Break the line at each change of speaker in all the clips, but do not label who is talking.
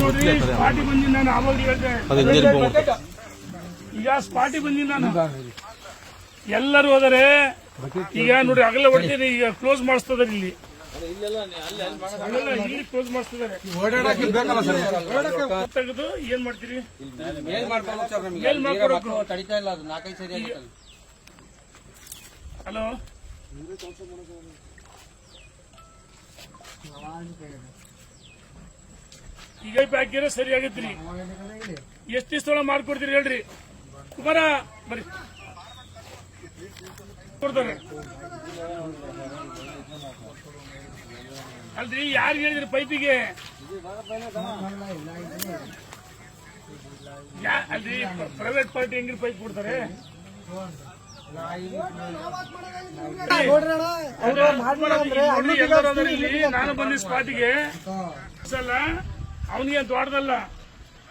ನೋಡ್ರಿ ಸ್ಪಾಟಿ ಬಂದಿನಿ ನಾನು ಆವಾಗ ಹೇಳ್ದೆ. ಈಗ ಸ್ಪಾಟಿ ಬಂದಿನಿ ನಾನು. ಎಲ್ಲರೂ ಹೋದರೆ ಈಗ ನೋಡಿ ಅಗಲ ಹೊಡ್ತೀನಿ ಈಗ ಕ್ಲೋಸ್ ಮಾಡಿಸ್ತದ್ರಿ ಇಲ್ಲಿ. ತೆಗೆದು ಏನ್ ಮಾಡ್ತೀರಿ? ಏನ್ ಮಾಡ್ಕೊಡಬೇಕು
ತಡಿತಾ ಇಲ್ಲ ಅದು ನಾಲ್ಕೈದು ಸರಿ
ಹಲೋ? ಈಗ ಸರಿ ಆಗೈತ್ರಿ ಎಷ್ಟು ಸ್ಥಳ ಮಾಡ್ಕೊಡ್ತೀರಿ ಹೇಳ್ರಿ. ಕುಮಾರ ಬರ್ರಿ. ಕೊಡ್ತಾರೆ ಅಲ್ರಿ ಯಾರು ಹೇಳಿದ್ರಿ ಪೈಪಿಗೆ? ಯಾ- ಅಲ್ರಿ ಪ್ರೈವೇಟ್ ಪಾರ್ಟಿ ಹೆಂಗ್ರಿ ಪೈಪ್ ಕೊಡ್ತಾರೆ? ನಾನು ಬಂದಿ ಸ್ಪಾಟಿಗೆ ಸಲ ಅವನಿಗೆ ದೊಡ್ಡದಲ್ಲ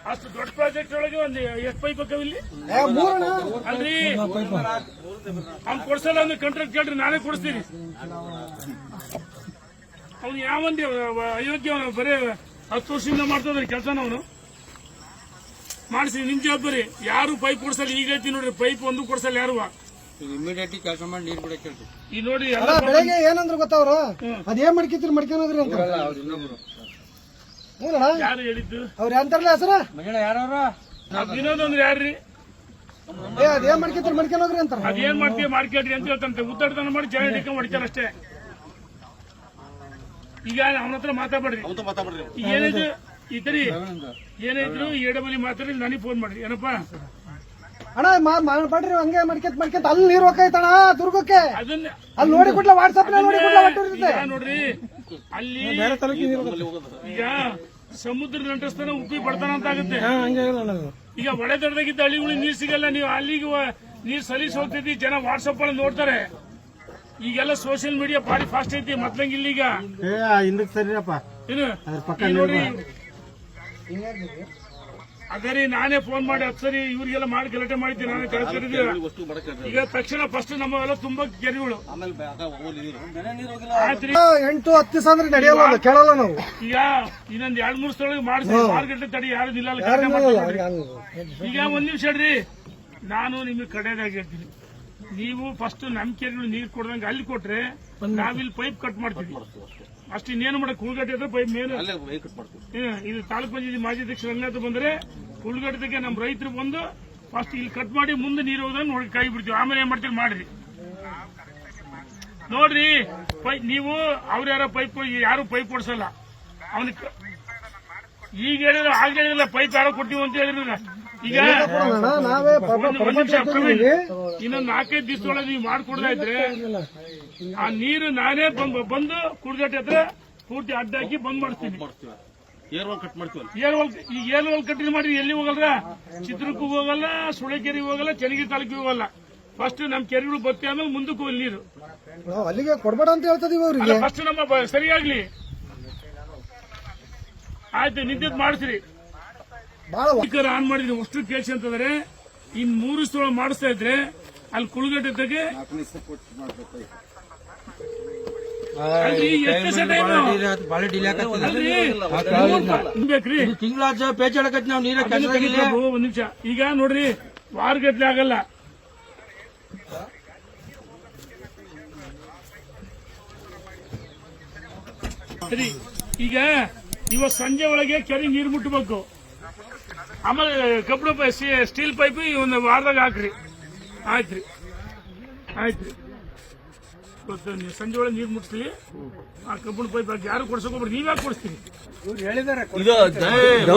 ಅಷ್ಟು ದೊಡ್ಡ ಪ್ರಾಜೆಕ್ಟ್ ಒಳಗೆ ಒಂದು ಎಷ್ಟು ಪೈಪ್ ಇಲ್ಲಿ? ಅಲ್ರಿ ಅವ್ನು ಕೊಡ್ಸಲ್ಲ ಅಂದ್ರೆ ಕಂಟ್ರಾಕ್ಟ್ ಕೇಳ್ರಿ ನಾನೇ ಕೊಡಿಸ್ತೀನಿ. ಅವ್ನು ಯಾವಂದಿ ಅಯೋಗ್ಯ ಅವನು ಬರೇ ಹತ್ತು ವರ್ಷದಿಂದ ಮಾಡ್ತಾನ್ರಿ ಕೆಲಸನ ಅವನು. ಮಾಡಿಸಿ ನಿಮ್ ಜವಾಬ್ದಾರಿ. ಯಾರು ಪೈಪ್ ಕೊಡ್ಸಲ್ಲ ಈಗ ಐತಿ ನೋಡ್ರಿ ಪೈಪ್ ಒಂದು ಕೊಡ್ಸಲ್ಲ ಯಾರು?
ಇಮಿಡಿಯೇಟ್ಲಿ ಕೆಲಸ ಮಾಡಿ ನೀರು ಬಿಡಕ್ಕೆ
ಈ ನೋಡಿ
ಬೆಳಗ್ಗೆ ಏನಂದ್ರು ಗೊತ್ತವ್ರು ಅದೇನ್ ಮಡ್ಕಿತ್ರಿ ಮಡ್ಕೊನೋದ್ರಿ ಅಂತ.
ಯಾರು ಹೇಳಿದ್ದು?
ಅವ್ರ ಅಂತಾರಲ್ಲ ಹೆಸರ?
ಯಾರವ್ರ?
ವಿನೋದ್ ಅಂದ್ರೆ ಯಾರ್ರಿ?
ಏ ಅದೇನ್ ಮಡ್ಕಿತ್ರಿ? ಹೋಗ್ರಿ ಅಂತಾರ.
ಅದೇನ್ ಮಾಡ್ತೀವಿ ಮಾಡ್ಕೇಳ್ರಿ ಅಂತ ಹೇಳ್ತಂತೆ. ಉದ್ದಾಟನ ಮಾಡಿ ಜನ ಹಿಡ್ಕೊಂಡ್ ಹೊಡಿತಾರ ಅಷ್ಟೇ. ಈಗ ಅವನ ಹತ್ರ ಮಾತಾಡ್ಬೇಡ್ರಿ. ಏನಿದ್ರು ಏನಾಯ್ತು ಈ ತರಿ ಏನಾಯ್ತು ಎಡಬಲಿ ಮಾತಾಡಿ ನನಗೆ ಫೋನ್ ಮಾಡ್ರಿ. ಏನಪ್ಪಾ?
ಅಣ್ಣ ಮಾ- ಮಾಡ್ರಿ ಹಂಗೆ ಮಡ್ಕೆತ್ ಮಡ್ಕೆತ್. ಅಲ್ಲಿ ನೀರ್ ಹೋಗೈತಣ್ಣ ದುರ್ಗಕ್ಕೆ. ಅಲ್ಲಿ ನೋಡಿ ಕೊಡ್ಲ ವಾಟ್ಸಪ್ ನೋಡಿ
ನೋಡ್ರಿ ಅಲ್ಲಿ ಈಗ ಸಮುದ್ರ ನಂಟಸ್ತಾನ ಉಪ್ಪಿ ಬಡ್ತಾನ ಅಂತ ಆಗುತ್ತೆ. ಈಗ ಒಡೆ ದೊಡ್ಡದಾಗಿದ್ದ ಹಳ್ಳಿಗಳಿಗೆ ನೀರು ಸಿಗಲ್ಲ ನೀವು ಅಲ್ಲಿಗೆ ನೀರು ಸಲೀಸ್ ಹೋಗ್ತೈತಿ ಜನ ವಾಟ್ಸಪ್ ಅಲ್ಲಿ ನೋಡ್ತಾರೆ. ಈಗೆಲ್ಲ ಸೋಷಿಯಲ್ ಮೀಡಿಯಾ ಬಾರಿ ಫಾಸ್ಟ್ ಐತಿ ಮೊದ್ಲಂಗ್ ಇಲ್ಲಿಗ.
ಹಿಂದಕ್ಕೆ ಸರಿನಪ್ಪ
ಏನು ನೋಡಿ ಅದೇ ರೀ ನಾನೇ ಫೋನ್ ಮಾಡಿ ಹತ್ತು ಸರಿ ಇವ್ರಿಗೆಲ್ಲ ಮಾಡಿ ಗಲಾಟೆ ಮಾಡಿದ್ದೀನಿ ನಾನು ಈಗ ತಕ್ಷಣ ಫಸ್ಟ್ ನಮ್ಮವೆಲ್ಲ ತುಂಬಾ ಗೆರೆಗಳು. ಆಯ್ತ್ರಿ
ಎಂಟು ಹತ್ತು ದಿವಸ ಅಂದ್ರೆ ನಡೆಯಲ್ಲ ಕೇಳಲ್ಲ ನಾವು.
ಈಗ ಇನ್ನೊಂದ್ ಎರಡ್ ಮೂರ್ ಸ್ಥಳ ಮಾಡಿಸಿ ಮಾರ್ಕೆಟ್ ತಡಿ ಯಾರು ಇಲ್ಲ. ಈಗ ಒಂದ್ ನಿಮಿಷ ಹೇಳ್ರಿ ನಾನು ನಿಮಗೆ ಕಡೆಯದಾಗಿ ಹೇಳ್ತೀನಿ. ನೀವು ಫಸ್ಟ್ ನಮ್ ಕೆರೆಗಳು ನೀರ್ ಕೊಡ್ದಂಗೆ ಅಲ್ಲಿ ಕೊಟ್ರೆ ನಾವಿಲ್ಲಿ ಪೈಪ್ ಕಟ್ ಮಾಡ್ತೀವಿ. ಅಷ್ಟು. ಇನ್ನೇನು ಮಾಡಕ್ ಹುಳ್ಗಟ್ಟೆ ಅಂದ್ರೆ ಪೈಪ್ ಮೇಲೆ ಇದು ತಾಲೂಕ್ ಪಂಚಾಯತಿ ಮಾಜಿ ಅಧ್ಯಕ್ಷ ರಂಗನಾಥ ಬಂದ್ರೆ ಹುಳ್ಗಟ್ಟಕ್ಕೆ ನಮ್ ರೈತರು ಬಂದು ಫಸ್ಟ್ ಇಲ್ಲಿ ಕಟ್ ಮಾಡಿ ಮುಂದೆ ನೀರು ಹೋಗೋದನ್ನ ನೋಡಿ ಕೈ ಬಿಡ್ತೀವಿ. ಆಮೇಲೆ ಏನ್ ಮಾಡ್ತೀರಿ? ಮಾಡ್ರಿ. ನೋಡ್ರಿ ನೀವು ಅವ್ರ ಯಾರೋ ಪೈಪ್ ಯಾರು ಪೈಪ್ ಕೊಡ್ಸಲ್ಲ ಅವನಿಗೆ ಈಗ ಹೇಳಿದ್ರೆ ಆಗ ಹೇಳಿಲ್ಲ ಪೈಪ್ ಯಾರೋ ಕೊಡ್ತೀವಿ ಅಂತ ಹೇಳಿರಲಿಲ್ಲ ಈಗ
ನಾವೇ
ಇನ್ನೊಂದ್ ನಾಲ್ಕೈದು ದಿವಸದೊಳಗೆ ನೀವು ಮಾಡ್ಕೊಡ್ತಾ ಇದ್ರೆ ಆ ನೀರು ನಾನೇ ಬಂದ್- ಬಂದು ಕುಡ್ಗಟ್ಟೆ ಹತ್ರ ಪೂರ್ತಿ ಅಡ್ಡಾಕಿ ಬಂದ್ ಮಾಡ್ತೀನಿ ಏರ್ವಾಲ್ ಈ ಏರ್ವಾಲ್ ಕಟ್ ಮಾಡಿ ಎಲ್ಲಿ ಹೋಗಲ್ರ? ಚಿತ್ರಕ್ಕೂ ಹೋಗಲ್ಲ ಸುಳೆಕೆರೆಗೆ ಹೋಗಲ್ಲ ಚನ್ನಗಿರಿ ತಾಲೂಕಿಗೆ ಹೋಗಲ್ಲ. ಫಸ್ಟ್ ನಮ್ ಕೆರೆಗಳು ಬತ್ತಿ ಆಮೇಲೆ ಮುಂದಕ್ಕೆ ಹೋಗಿ ನೀರು.
ಅಲ್ಲಿಗೆ ಕೊಡ್ಬೇಡ ಅಂತ ಹೇಳ್ತದೀವಿ ಅವ್ರಿಗೆ.
ಫಸ್ಟ್ ನಮ್ಮ ಸರಿಯಾಗ್ಲಿ. ಆಯ್ತು ನಿಂತಿದ್ ಮಾಡಿಸ್ರಿ.
ಬಾಳ
ಸ್ಪೀಕರ್ ಆನ್ ಮಾಡಿದ್ರೆ ಅಷ್ಟು ಕೇಳಿಸಿ ಅಂತಂದ್ರೆ ಈ ಮೂರು ಸ್ಥಳ ಮಾಡಿಸ್ತಾ ಇದ್ರೆ ಅಲ್ಲಿ ಕುಳ್ಗಟ್ಟೆ ತೆಗೆ ಒಂದ್ ನಿಮಿಷ. ಈಗ ನೋಡ್ರಿ ವಾರಗಟ್ಲೆ ಆಗಲ್ಲ. ಸರಿ ಈಗ ಇವತ್ ಸಂಜೆ ಒಳಗೆ ಕೆರೆ ನೀರು ಮುಟ್ಟಬೇಕು ಆಮೇಲೆ ಕಬ್ಬಿಣ ಪೈ ಸ್ಟೀಲ್ ಪೈಪ್ ಒಂದು ವಾರದಾಗ ಹಾಕ್ರಿ. ಆಯ್ತ್ರಿ. ಆಯ್ತ್ರಿ. ಇವತ್ತು ನೀವು ಸಂಜೆ ಒಳಗೆ ನೀರು ಮುಟ್ಸ್ಲಿ. ಆ ಕಬ್ಬಿಣ ಪೈಪ್ ಹಾಕಿ ಯಾರು ಕೊಡ್ಸೋಕೊಬ್ರು ಹೋಗ್ಬಿಡ್ರಿ ನೀವ್ಯಾಕೆ ಕೊಡಿಸ್ತೀರಿ?
ಇದು